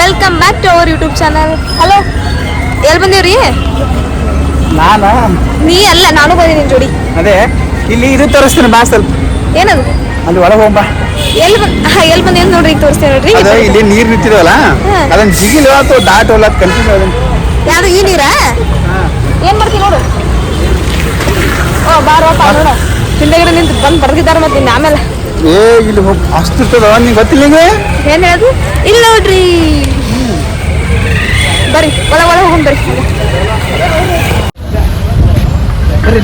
Welcome back to our YouTube channel hello ಎಲ್ಲಿ ಬಂದೀವ್ರಿ? ನಾನು? ನೀ ಅಲ್ಲ ನಾನು ಬಂದಿದ್ದೀನಿ ಜೋಡಿ. ಅದೇ ಇಲ್ಲಿ ಇದು ತೋರಿಸ್ತೀನಿ ಬಾ ಸ್ವಲ್ಪ. ಏನದು? ಅಲ್ಲಿ ಒಳಗೆ ಹೋಗ್ಬಾ ಎಲ್ಲಿ ಬಂದ್ ಎಲ್ಲಿ ನೋಡ್ರಿ ತೋರಿಸ್ತೇನೆ ನೋಡ್ರಿ. ಅದೇ ಇಲ್ಲಿ ನೀರ್ ನಿಂತಿದವಲ್ಲ? ಹಾ. ಅದನ್ನ ಜಿಗಿಲ್ ಅಥವಾ ಡಾಟ್ ಹೊಲ ಕನ್ಫ್ಯೂಸ್ ಅದನ್ನ ಯಾರು ಈ ನೀರಾ? ಏನ್ ಮಾಡ್ತೀನಿ ನೋಡು. ಓ ಬಾರಪ್ಪ ನೋಡು. ಹಿಂದೆಗಡೆ ನಿಂತು ಬಂದು ಬರ್ದಿದ್ದಾರೆ ಮತ್ತೆ ನಿನ್ನ ಆಮೇಲೆ. ಏ ಇಲ್ಲಿ ಹೋಗ್ ಅಷ್ಟು ಇರ್ತದ ನಿಂಗೆ ಗೊತ್ತಿಲ್ಲ ಏನ್ ಹೇಳೋದು? ಇಲ್ಲ ನೋಡ್ರಿ. ಬರ್ರಿ ಒಳ ಒಳ ಹೋಗೋಣ ಬರ್ರಿ ಬರ್ರಿ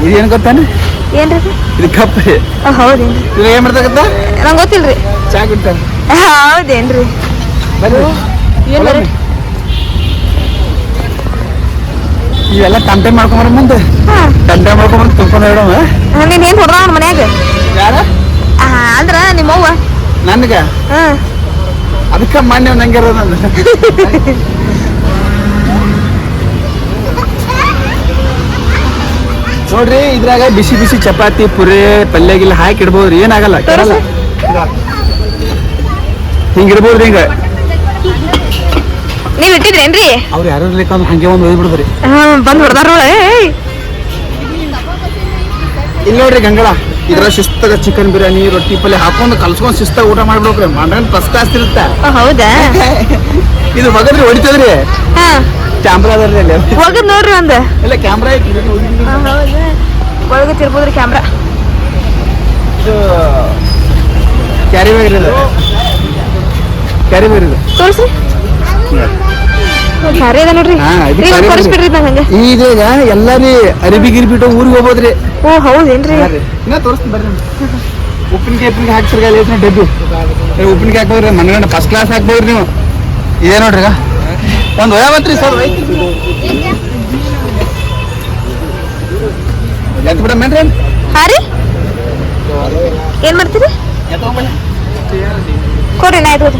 ಇದು ಏನು ಗೊತ್ತಾನೆ? ಏನ್ರಿ ಇದು? ಇದು ಕಪ್. ಹೌದೇನ್ರಿ. ಇದು ಏನು ಮಾಡ್ತಕ್ಕಂತ ನಂಗೆ ಗೊತ್ತಿಲ್ರಿ. ಚಾ ಕುಡ್ತಾರೆ ಹೌದೇನ್ರಿ. ಬರ್ರಿ ಏನ್ ಬರ್ರಿ ಇವೆಲ್ಲ ಕಂಟೆ ಮಾಡ್ಕೊಂಬರ ಮುಂದೆ. ಕಂಟೆ ಮಾಡ್ಕೊಂಬರ ತುಂಬ್ಕೊಂಡು ಹೇಳೋಣ ನೀನ್ ಏನ್ ಹೊಡ್ರ ಮನ್ಯಾಗ? ಯಾರ? ಆ, ಅಂದ್ರ ನಿಮ್ಮವ್ವ. ನನ್ಗ? ಹಾ ಅದಕ್ಕೆ ಮಾನ್ಯ ನಂಗೆ ಇರೋದು ನಂದು ನೋಡ್ರಿ ಇದ್ರಾಗ ಬಿಸಿ ಬಿಸಿ ಚಪಾತಿ ಪುರಿ ಪಲ್ಯ ಗಿಲ್ಲ ಹಾಕಿ ಇಡ್ಬೋದ್ರಿ. ಏನಾಗಲ್ಲ ಕೆಡಲ್ಲ ಹಿಂಗ ಇಡ್ಬೋದ್ರಿ ಹಿಂಗ. ನೀವ್ ಇಟ್ಟಿದ್ರೇನ್ರಿ? ಅವ್ರು ಯಾರು ಇರ್ಲಿಕ್ಕ ಅಂದ್ರೆ ಹಂಗೆ ಒಂದು ಒಯ್ದು ಬಿಡ್ದ್ರಿ. ಹಾ ಬಂದ್ ಹೊಡ್ದಾರ ಇಲ್ಲಿ ನೋಡ್ರಿ ಗಂಗಳ ಇದ್ರ ಶಿಸ್ತಾಗ ಚಿಕನ್ ಬಿರಿಯಾನಿ ರೊಟ್ಟಿ ಪಲ್ಯ ಹಾಕೊಂಡು ಕಲ್ಸ್ಕೊಂಡ್ ಶಿಸ್ತಾಗ ಊಟ ಮಾಡ್ಬಿಡ್ಬೇಕ್ರಿ ಮಂಡನ್ ಫಸ್ಟ್ ಕ್ಲಾಸ್ ಇರುತ್ತೆ ಹೌದಾ? ಇದು ಮಗದ್ರಿ ಹೊಡಿತದ್ರಿ? ಹಾ. ಕ್ಯಾಮ್ರಾ ಅದರ್ರಿ ಅಲ್ಲಿ. ಹೋಗದ್ ನೋಡ್ರಿ ಒಂದ್. ಇಲ್ಲ ಕ್ಯಾಮ್ರಾ ಇದು ಒಳಗೆ ತಿರ್ಬೋದ್ರಿ ಕ್ಯಾಮ್ರಾ ಕ್ಯಾರಿ ಬ್ಯಾಗ್ ಇರೋದು. ಕ್ಯಾರಿ ಬ್ಯಾಗ್ ಇರೋದು. ತೋರಿಸಿ. ಕ್ಯಾರಿ ಅದ ನೋಡ್ರಿ. ಇದು ಈಗ ನಂಗೆ ಎಲ್ಲಾರಿ ಅರಿಬಿ ಗಿರಿಬಿಟ್ಟು ಊರಿಗೆ ಹೋಗ್ಬೋದ್ರಿ. ಓ ಹೌದೇನ್ರಿ? ಇನ್ನ ತೋರಿಸ್ತೀನಿ ಬರ್ರಿ ಉಪ್ಪಿನಕಾಯಿ ಉಪ್ಪಿನಕಾಯಿ ಹಾಕ್ಸಿರ್ಗ ಅಲ್ಲಿ ಡಬ್ಬಿ. ಏ, ಉಪ್ಪಿನಕಾಯಿ ಹಾಕ್ಬೋದ್ರಿ ಮನಗಂಡ ಫಸ್ಟ್ ಕ್ಲಾಸ್ ಹಾಕ್ಬೋದ್ರಿ ನೀವು. ಇದೇ ನೋಡ್ರಿ ಒಂದು ಒಂದು ಬಂತ್ರಿ ಸರ್. ಎತ್ ಬಿಡಮೇನ್ರಿ ಹಾ ರೀ. ಏನ್ ಮಾಡ್ತೀರಿ? ಕೊಡ್ರಿ ನಾ ಇದ್ದು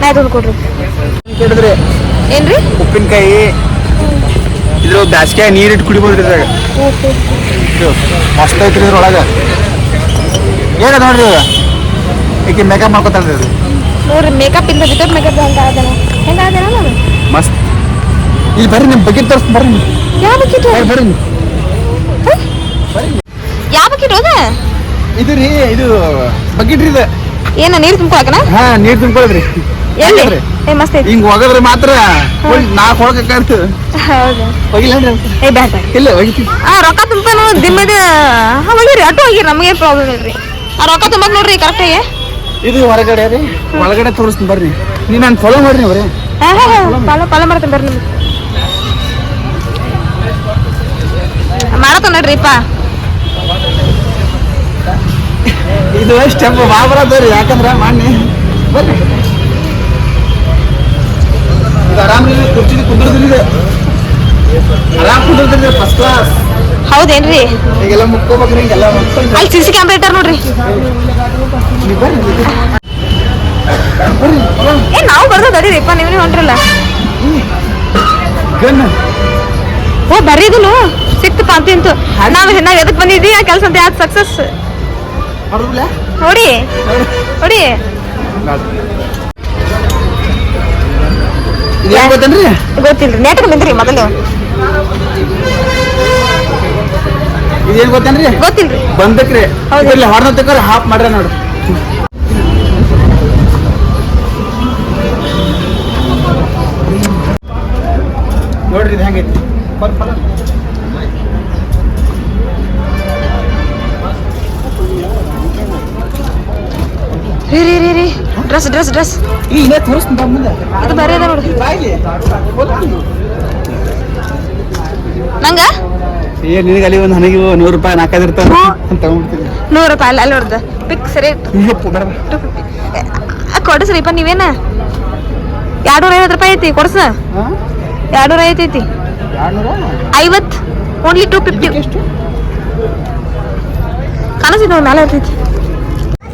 ನಾ ಇದು ಕೊಡ್ರಿ. ಕೊಡಿದ್ರಿ ಏನ್ರಿ? ಉಪ್ಪಿನಕಾಯಿ ಇದ್ರ ಬ್ಯಾಸ್ಗೆ ನೀರಿಟ್ಟು ಕುಡಿಬೋದ್ರಿ ಇದ್ರಾಗ. ಇದು ಮಸ್ತ್ ಐತ್ರಿ ಇದ್ರೊಳಗೆ. ಏನದ ನೋಡ್ರಿ ಈಕೆ ಮೇಕಪ್ ಮಾಡ್ಕೊತಾಳ್ರಿ ಇದು ನೋಡ್ರಿ ಮೇಕಪ್ ಇಂದ ವಿತೌಟ್ ಮೇಕಪ್ ಅಂತ ಆದನ? ಹೆಂಗ ಆದನ ನಾನು ಮಸ್ತ್. ಇಲ್ಲಿ ಬರ್ರಿ ನಿಮ್ಮ ಬಕೆಟ್ ತೋರಿಸ್ ಬರ್ರಿ. ಯಾವ ಬಕೆಟ್ ಬರ್ರಿ. ಯಾವ ಬಕೆಟ್ ಹೋದ? ಇದು ರೀ ಇದು ಬಕೆಟ್ ರೀ ಇದು. ಏನ ನೀರ್ ತುಂಬ್ಕೊಳಕನ? ಹಾ ನೀರ್ ತುಂಬ್ಕೊಳದ್ರಿ. ಎಲ್ಲಿ? ಏ ಮಸ್ತ್ ಐತಿ. ಹಿಂಗ್ ಹೋಗದ್ರೆ ಮಾತ್ರ ನಾ ಹೋಗಕ್ಕಾಗ್ತು ಹೌದು. ಹೋಗಿಲ್ಲ ಏ ಬ್ಯಾಡ ಇಲ್ಲ ಹೋಗಿತಿ ಆ ರೊಕ್ಕ ತುಂಬಾನು ದಿಮ್ಮದ ಹಾ ಹೋಗಿರಿ ಅಟ್ಟು ಹೋಗಿರಿ ನಮಗೆ ಪ್ರಾಬ್ಲಮ್ ಇಲ್ರಿ. ಆ ರೊಕ್ಕ ತುಂಬಾಕ್ ನೋಡ್ರಿ ಕರೆಕ್ಟಾಗಿ ಇದು ಹೊರಗಡೆ ರೀ ಒಳಗಡೆ ತೋರಿಸ್ತೀನಿ ಬರ್ರಿ. ನೀ ನಾನು ಫಾಲೋ ಮಾಡ್ರಿ ಅವ್ರೆ. ಪಾಲ ಫಾಲೋ ಮಾಡ್ತೀನಿ ಬರ್ರಿ ನಿಮ್ಗೆ. ಮಾಡತ್ತ ನೋಡ್ರಿಪ್ಪ. ಇದು ಸ್ಟೆಪ್ ಬಾಬರದ್ರಿ ಯಾಕಂದ್ರೆ ಮಾನ್ಯ ಬರ್ರಿ. ಇದು ಆರಾಮ್ ರೀ ಕುರ್ಚಿ ಕುಂದ್ರದ್ರಿ ಆರಾಮ್ ಕುಂದ್ರದ್ರಿ ಫಸ್ಟ್ ಕ್ಲಾಸ್ ಹೌದೇನ್ರಿ? ಈಗೆಲ್ಲ ಮುಕ್ಕೋಬೇಕ್ರಿ ಹಿಂಗೆಲ್ಲ ಮುಕ್ಕೊಂಡು ಅಲ್ಲಿ ಸಿ ಸಿ ಕ್ಯಾಮ್ರಾ ಇಟ್ಟಾರ ನೋಡ್ರಿ. ನೀವು ಏ ನಾವು ಬರ್ದ ತಡೀರಿಪ್ಪ ನೀವು ಹೊಂಟ್ರಲ್ಲ. ಗನ್. ಓ ಬರ್ರಿ ಇದನ್ನು. ಸಿಕ್ತಪ್ಪ ಅಂತ ನಾವ್ ನಾವು ನಾವು ಎದಕ್ ಬಂದಿದ್ವಿ? ಆ ಕೆಲಸ ಅಂತ ಯಾವ್ದು ಸಕ್ಸಸ್ ನೋಡಿ ಇದೇನ್ ಗೊತ್ತೇನ್ರಿ? ಗೊತ್ತಿಲ್ರಿ. ನೆಟ್ಗೆ ನಿಂತ್ರಿ ಮೊದಲು? ಇದೇನ್ ಗೊತ್ತೇನ್ರಿ? ಗೊತ್ತಿಲ್ರಿ. ಬಂದಕ್ರಿ. ಇಲ್ಲಿ ಹೊರನ ತಕ್ಕಾರ ಹಾಫ್ ಮಾಡ್ರ ನೋಡ್ರಿ ನೋಡ್ರಿ ಇದು ಹೆಂಗೈತಿ. ಫಲ ಡ್ರೆಸ್ ಡ್ರೆಸ್ ಡ್ರೆಸ್ ತೋರಿಸ್ತೀನಿ ಬಾ ಮುಂದೆ ಇದು ಬರೀ ಅದ ನೋಡ್ರಿ ನಂಗ? ಏ ನಿನಗೆ ಅಲ್ಲಿ ಒಂದು ಹನಿಗೆ ನೂರು ರೂಪಾಯಿ ನಾಲ್ಕೈದು ಇರ್ತಾವ ಅಂತ ತಗೊಂಡ್ಬಿಡ್ತೀನಿ. ನೂರು ರೂಪಾಯಿ ಅಲ್ಲ ಅಲ್ಲಿ ನೋಡ್ದ. ಬೇಡ. To fifty. ಕೊಡಿಸ್ರಿಪ್ಪ ನೀವೇನ? ಎರಡ್ನೂರ ಐವತ್ತು ರೂಪಾಯಿ ಐತಿ ಕೊಡ್ಸ? ಎರಡ್ನೂರ ಐವತ್ತು ಐತಿ? ಐವತ್ತು? ಓನ್ಲಿ ಟೂ ಫಿಫ್ಟಿ ನೋಡಿ ಮೇಲೆ ಇರ್ತೈತಿ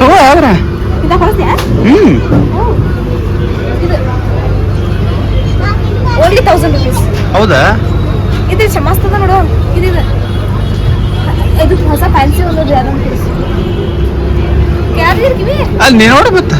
ತಗೋ ಇದ ಕೊಡ್ತೀಯಾ ಹ್ಮ್. ಇದು ಓನ್ಲಿ ತೌಸಂಡ್ ರುಪೀಸ್ ಹೌದಾ? ಇದು ಚಮಸ್ತದ ನೋಡು. ಇದಿದೆ ಇದು. ಹೊಸ ಫ್ಯಾನ್ಸಿ ಒಂದು ಯಾವ್ದೊಂದು ಪೀಸ್ ಅಲ್ಲಿ ನೋಡು ಮತ್ತ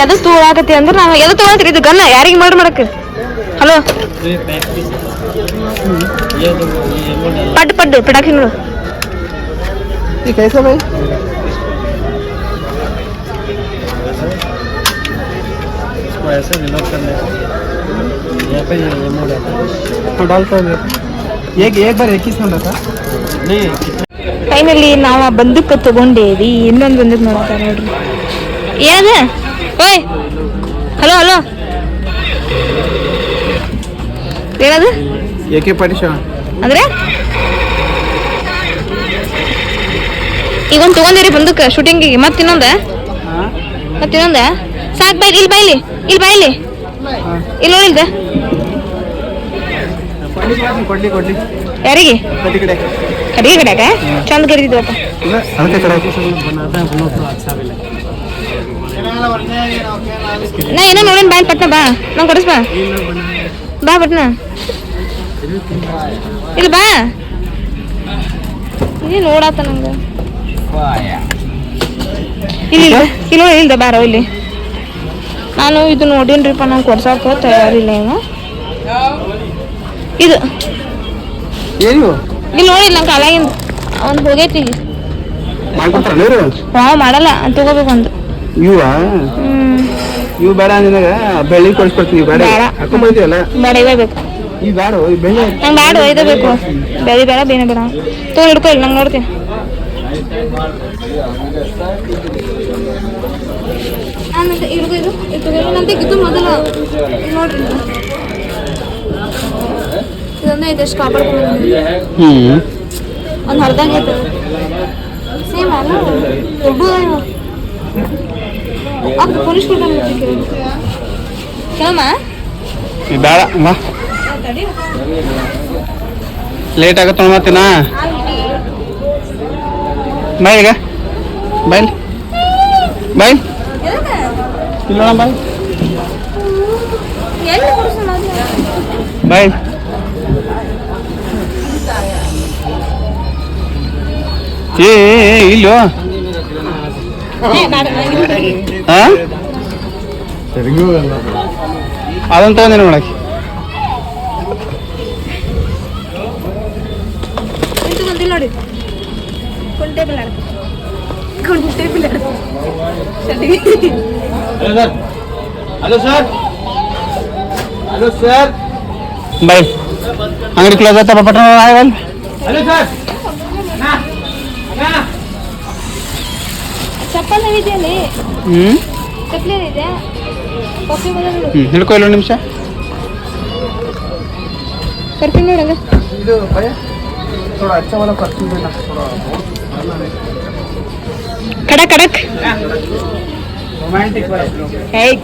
ಎದು ತೋಳಾಕತಿ ಅಂದ್ರೆ ನಾವು ಎದು ತೋಳತ್ರಿ ಇದು ಗನ್ನ ಯಾರಿಗೆ ಮರ್ಡರ್ ಮಾಡಕ್ ಹಲೋ ಪಟ್ ಪಡ್ಡು ಪಟಾಕಿ ನೋಡು ये कैसा भाई इसको ऐसे रिलोड करने का यहाँ पे ये मोड आता है तो डाल कर एक एक बार एक ही सुन रहा था नहीं ಫೈನಲಿ ನಾವು ಆ ಬಂದೂಕ ತಗೊಂಡೇವಿ ಇನ್ನೊಂದು ಬಂದೂಕ್ ನೋಡತ್ತಾರ ನೋಡ್ರಿ ಏನದ ಓಯ್ ಹಲೋ ಹಲೋ. ಏನದು? ಏಕೆ ಪರೀಕ್ಷಾ ಅಂದ್ರೆ? ಈಗೊಂದು ತಗೊಂಡಿರಿ ಬಂದಕ್ಕೆ ಶೂಟಿಂಗಿಗೆ ಮತ್ತಿನ್ನೊಂದ ಮತ್ತಿನ್ನೊಂದ ಇನ್ನೊಂದ? ಸಾಕ್ ಬೈ ಇಲ್ಲಿ ಬೈಲಿ ಇಲ್ಲಿ. ಬೈಲಿ ಇಲ್ಲ. ಇಲ್ದ? ಯಾರಿಗೆ? ಅಡಿಗೆ ಕಡೆಯಾಕ? ಚಂದ ಕರಿದಿದ್ವಪ್ಪ ನಾ ಏನೋ ನೋಡೋಣ ಬಾಯ್ ಪಟ್ನ ಬಾ. ನಂಗೆ ಕೊಡಿಸ್ ಬಾ. ಬಾ ಪಟ್ನ. ಇಲ್ಲ ಬಾ. ಇಲ್ಲಿ ನೋಡಾತ ನಂಗೆ. ಇಲ್ಲಿ ಇಲ್ಲ ಇಲ್ದ ಬಾರೋ ಇಲ್ಲಿ. ನಾನು ಇದು ನೋಡೀನ್ರಿಪ್ಪ ನಂಗೆ ಕೊಡ್ಸಕ್ಕೆ ತಯಾರಿಲ್ಲ ಏನು ಇದು. ಏನು ಇಲ್ಲಿ ನೋಡಿ ನಂಗೆ ಕಾಲಾಗಿಂದ ಒಂದು ಹೋಗೈತಿ. ಹಾ ಮಾಡಲ್ಲ ತಗೋಬೇಕು ಒಂದು ಇವ ಇವು ಬೇಡ ನಿನಗ ಬೆಳ್ಳಿ ಕೊಡ್ಸ್ಕೊಡ್ತೀನಿ ಬೇಡ. ಬೇಡ. ಹಾಕೊಂಡ್ ಬಂದಿವಲ್ಲ ಬೇಡ ಇವೇ ಬೇಕು. ಈ ಬೇಡ ಈ ಬೆಳ್ಳಿ? ನಂಗೆ ಬೇಡ ಒಯ್ದೇ ಬೇಕು. ಬೆಳಿ ಬೇಡ ಬೇನೆ ಬೇಡ. ತೋ ಹಿಡ್ಕೊ ಇಲ್ಲಿ ನಂಗೆ ನೋಡ್ತೀನಿ. ಇದು ಇದು ಇದು ಇದು ಮೊದಲು. ಇದು ನೋಡ್ರಿ. ಇದು. ಇದೊಂದೇ ಐತೆ ಎಷ್ಟು ಕಾಪಾಡ್ಕೊಂಡು ಹ್ಮ್. ಒಂದು ಐತೆ ಸೇಮ್ ಅಲ್ಲ ದೊಡ್ಡ ಬೇಡ ಬಾ ಲೇಟ್ ಆಗತ್ತ ಮತ್ತಿನ ಬಾಯ್ ಈಗ. ಬಾಯ್ ಬಾಯ್ ಇಲ್ಲ. ಬಾಯ್ ಬಾಯ್ ಏ ಏ, ಏ, ಇಲ್ಲೋ. ಹಾ ಅದನ್ನ ತಗೊಂಡಿನ ಒಳಗೆ ಇಂತು ಬಂದಿಲ್ಲ ನೋಡಿ ಕುಂಟೇಬಲ್ ಆಡ್ತ ಕುಂಟೇಬಲ್ ಆಡ್ತ ಹಲೋ ಸರ್ ಹಲೋ ಸರ್ ಬಾಯ್ ಅಂಗಡಿ ಕ್ಲೋಸ್ ಆಯ್ತಾ ಪಟ್ಟ ಹಲೋ ಸರ್ ಚಪ್ಪಲ ಇದೆಯಲ್ಲಿ ಹ್ಞೂ ಚಪ್ಪಲಿ ಇದೆ. ಹ್ಞೂ ಹಿಡ್ಕೊ ಇಲ್ಲ ನಿಮಿಷ. ಪರ್ಫ್ಯೂಮ್ ನೋಡಲ್ಲ ಇದು ಭಯ. ಥೋಡಾ ಅಚ್ಚ ಕಡಕ್ ಕಡಕ್. ರೊಮ್ಯಾಂಟಿಕ್ ಏಯ್.